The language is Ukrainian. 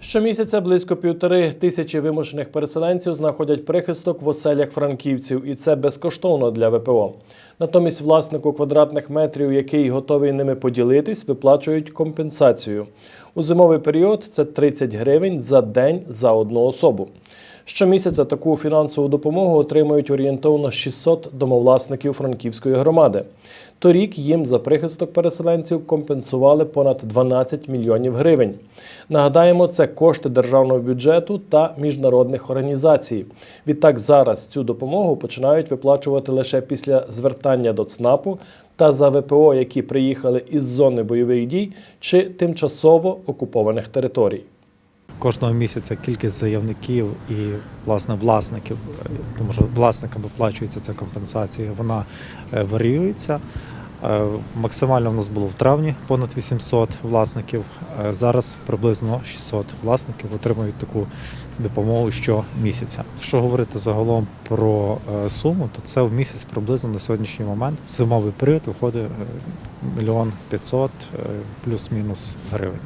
Щомісяця близько півтори тисячі вимушених переселенців знаходять прихисток в оселях франківців, і це безкоштовно для ВПО. Натомість власнику квадратних метрів, який готовий ними поділитись, виплачують компенсацію. У зимовий період це 30 гривень за день за одну особу. Щомісяця таку фінансову допомогу отримують орієнтовно 600 домовласників Франківської громади. Торік їм за прихисток переселенців компенсували понад 12 мільйонів гривень. Нагадаємо, це кошти державного бюджету та міжнародних організацій. Відтак зараз цю допомогу починають виплачувати лише після звертання до ЦНАПу та за ВПО, які приїхали із зони бойових дій чи тимчасово окупованих територій. Кожного місяця кількість заявників і власне власників, тому що власникам виплачується ця компенсація, вона е, варіюється. Е, Максимально в нас було в травні понад 800 власників. Е, Зараз приблизно 600 власників отримують таку допомогу щомісяця. Якщо говорити загалом про суму, то це в місяць приблизно на сьогоднішній момент зимовий період виходить мільйон п'ятсот е, плюс-мінус гривень.